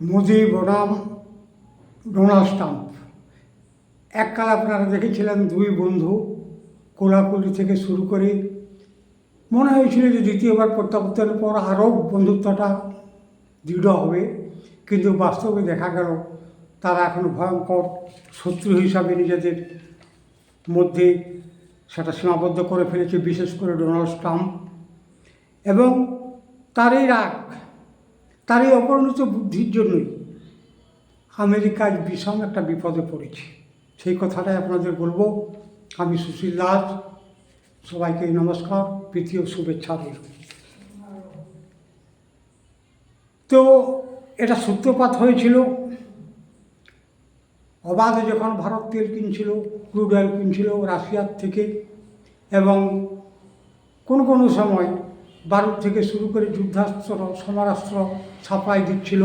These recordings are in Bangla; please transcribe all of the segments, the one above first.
মোদি বনাম ডোনাল্ড ট্রাম্প এককাল আপনারা দেখেছিলেন দুই বন্ধু কোলাকুলি থেকে শুরু করে, মনে হয়েছিল যে দ্বিতীয়বার প্রত্যাবর্তনের পর আরও বন্ধুত্বটা দৃঢ় হবে, কিন্তু বাস্তবে দেখা গেল তারা এখন ভয়ঙ্কর শত্রু হিসাবে নিজেদের মধ্যে সেটা সীমাবদ্ধ করে ফেলেছে, বিশেষ করে ডোনাল্ড ট্রাম্প। এবং তার এই রাগ তার এই অপরিণত বুদ্ধির জন্যই আমেরিকার বিষম একটা বিপদে পড়েছে। সেই কথাটাই আপনাদের বলব। আমি সুশীল দাস, সবাইকে নমস্কার, প্রীতি ও শুভেচ্ছা রইল। তো এটা সূত্রপাত হয়েছিল। অবাধে যখন ভারত তেল কিনছিল, ক্রুড অয়েল কিনছিল রাশিয়ার থেকে এবং কোন কোনো সময় বারুদ থেকে শুরু করে যুদ্ধাস্ত্র সমরাস্ত্র সাপ্লাই দিচ্ছিল।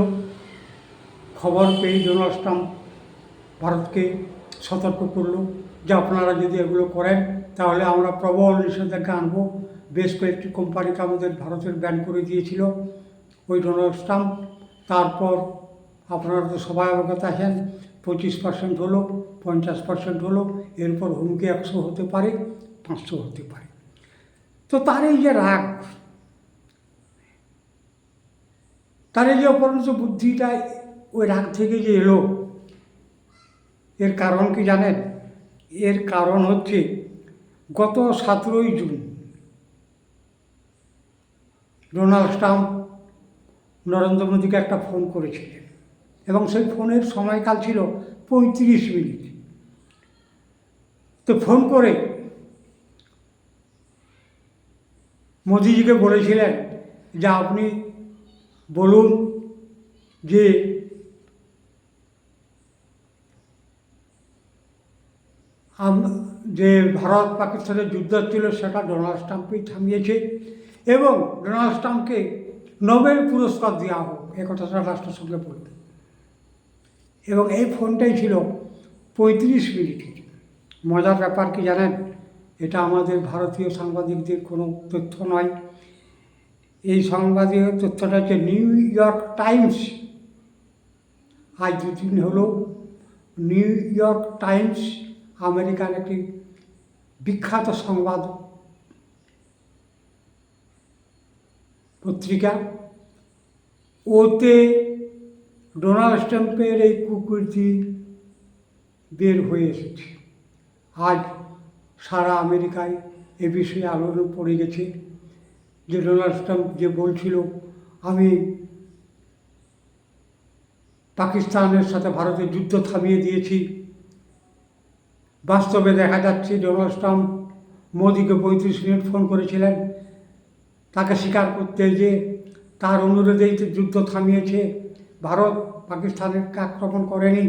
খবর পেয়ে ডোনাল্ড ট্রাম্প ভারতকে সতর্ক করল যে আপনারা যদি এগুলো করেন, তাহলে আমরা প্রবল নিষেধাজ্ঞা আনব। বেশ কয়েকটি কোম্পানিকে আমাদের ভারতের ব্যান করে দিয়েছিল ওই ডোনাল্ড ট্রাম্প। তারপর আপনারা তো সবাই অবগত আছেন, পঁচিশ পার্সেন্ট হলো, পঞ্চাশ পার্সেন্ট হলো, এরপর হুমকি একশো হতে পারে, পাঁচশো হতে পারে। তো তার এই যে রাগ তার এই যে অপরন্ত বুদ্ধিটা ওই রাগ থেকে যে এলো, এর কারণ কি জানেন? এর কারণ হচ্ছে গত সতেরোই জুন ডোনাল্ড ট্রাম্প নরেন্দ্র মোদীকে একটা ফোন করেছিলেন এবং সেই ফোনের সময়কাল ছিল পঁয়ত্রিশ মিনিট। তো ফোন করে মোদিজিকে বলেছিলেন যে, আপনি বলুন যে যে ভারত পাকিস্তানের যুদ্ধ ছিল, সেটা ডোনাল্ড ট্রাম্পই থামিয়েছে এবং ডোনাল্ড ট্রাম্পকে নোবেল পুরস্কার দেওয়া হোক, এ কথাটা রাষ্ট্রসংঘে বলবে এবং এই ফোনটাই ছিল পঁয়ত্রিশ মিনিটের। মজার ব্যাপার কি জানেন? এটা আমাদের ভারতীয় সাংবাদিকদের কোনো তথ্য নয়। এই সাংবাদিক তথ্যটা হচ্ছে নিউ ইয়র্ক টাইমস। আজ দুদিন হলো নিউ ইয়র্ক টাইমস, আমেরিকার একটি বিখ্যাত সংবাদ পত্রিকা। ওতে ডোনাল্ড ট্রাম্পের এই কুকুরটি বের হয়ে এসেছে। আজ সারা আমেরিকায় এ বিষয়ে আলোড়ন পড়ে গেছে। যে ডোনাল্ড ট্রাম্প যে বলছিল, আমি পাকিস্তানের সাথে ভারতের যুদ্ধ থামিয়ে দিয়েছি। বাস্তবে দেখা যাচ্ছে, ডোনাল্ড ট্রাম্প মোদিকে পঁয়ত্রিশ মিনিট ফোন করেছিলেন। তাকে স্বীকার করতে যে তার অনুরোধেই যুদ্ধ থামিয়েছে। ভারত পাকিস্তানের আক্রমণ করেনি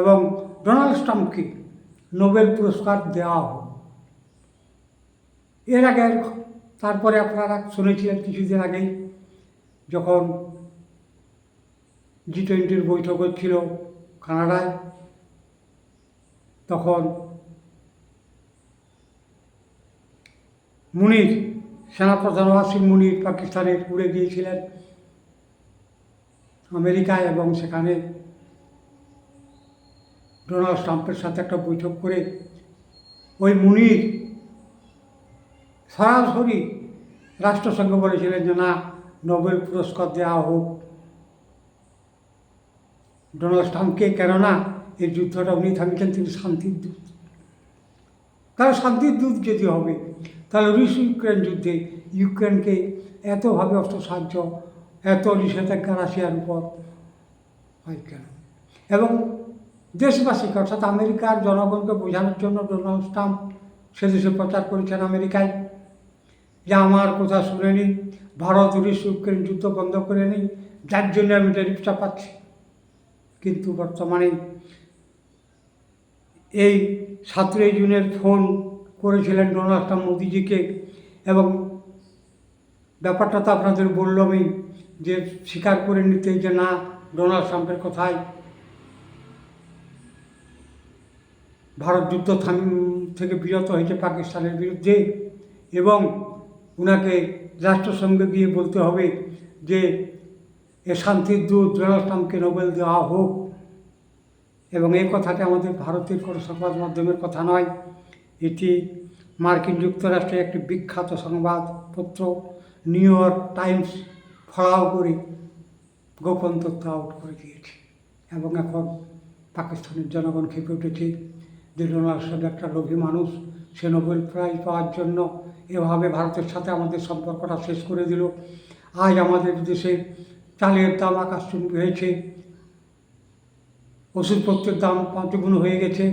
এবং ডোনাল্ড ট্রাম্পকে নোবেল পুরস্কার দেওয়া হোক। এর আগে তারপরে আপনারা শুনেছিলেন কিছুদিন আগেই, যখন জি টোয়েন্টির বৈঠক হচ্ছিল কানাডায়, তখন মুনির, সেনাপ্রধান ওয়াসিম মুনির পাকিস্তানে উড়ে গিয়েছিলেন আমেরিকায় এবং সেখানে ডোনাল্ড ট্রাম্পের সাথে একটা বৈঠক করে ওই মুনির সরাসরি রাষ্ট্রসংঘ বলেছিলেন যে, না, নোবেল পুরস্কার দেওয়া হোক। ডোনাল্ড ট্রাম্পকে কেননা এই যুদ্ধটা উনি থামিয়েছেন, তিনি শান্তির দূত। কারণ শান্তির দূত যদি হবে, তাহলে রুশ ইউক্রেন যুদ্ধে ইউক্রেনকে এতভাবে অস্ত্র সাহায্য, এত নিষেধাজ্ঞা রাশিয়ার উপর হয় কেন? এবং দেশবাসীকে, অর্থাৎ আমেরিকার জনগণকে বোঝানোর জন্য ডোনাল্ড ট্রাম্প সে দেশে প্রচার করেছেন আমেরিকায়। যে আমার কথা শুনেনি ভারত রুশ ইউক্রেন যুদ্ধ বন্ধ করে নিন, যার জন্য আমি ট্যারিফ পাচ্ছি। কিন্তু বর্তমানে এই সতেরোই জুনের ফোন করেছিলেন ডোনাল্ড ট্রাম্প মোদিজিকে এবং ব্যাপারটা তো আপনাদের বললামই যে স্বীকার করে নিতে যে না, ডোনাল্ড ট্রাম্পের কথায় ভারত যুদ্ধ থাম থেকে বিরত হয়েছে পাকিস্তানের বিরুদ্ধে এবং ওনাকে রাষ্ট্রসংঘে গিয়ে বলতে হবে যে, এ শান্তির দূত ডোনাল্ড ট্রাম্পকে নোবেল দেওয়া হোক। এবং এই কথাটি আমাদের ভারতের কোনো সংবাদ মাধ্যমের কথা নয়। এটি মার্কিন যুক্তরাষ্ট্রের একটি বিখ্যাত সংবাদপত্র, নিউ ইয়র্ক টাইমস ফলাও করে গোপন তথ্য আউট করে দিয়েছে। এবং এখন পাকিস্তানের জনগণ খেপে উঠেছে। যে ডোনাল্ড ট্রাম্প একটা লোভী মানুষ সে নোবেল প্রাইজ পাওয়ার জন্য এভাবে ভারতের সাথে আমাদের সম্পর্কটা শেষ করে দিল। আজ আমাদের দেশে চালের দাম আকাশচুম্বী হয়েছে। ওষুধপত্রের দাম পাঁচগুণ হয়ে গেছে।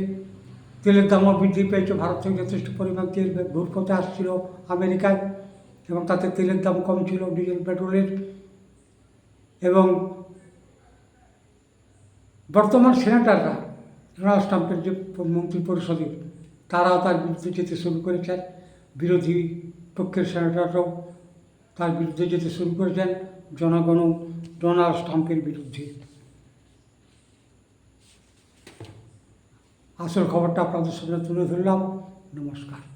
তেলের দামও বৃদ্ধি পেয়েছে। ভারত থেকে যথেষ্ট পরিমাণ তেল ঘুরপথে আসছিল আমেরিকায় এবং তাতে তেলের দাম কম ছিল ডিজেল, পেট্রোলের। এবং বর্তমান সেনেটাররা ডোনাল্ড ট্রাম্পের যে মন্ত্রী পরিষদের তারাও তার বিরুদ্ধে যেতে শুরু করেছেন। বিরোধী পক্ষের সেনেটাররাও তার বিরুদ্ধে যেতে শুরু করেছেন। জনগণ ডোনাল্ড ট্রাম্পের বিরুদ্ধে। আসল খবরটা আপনাদের সামনে তুলে ধরলাম। নমস্কার।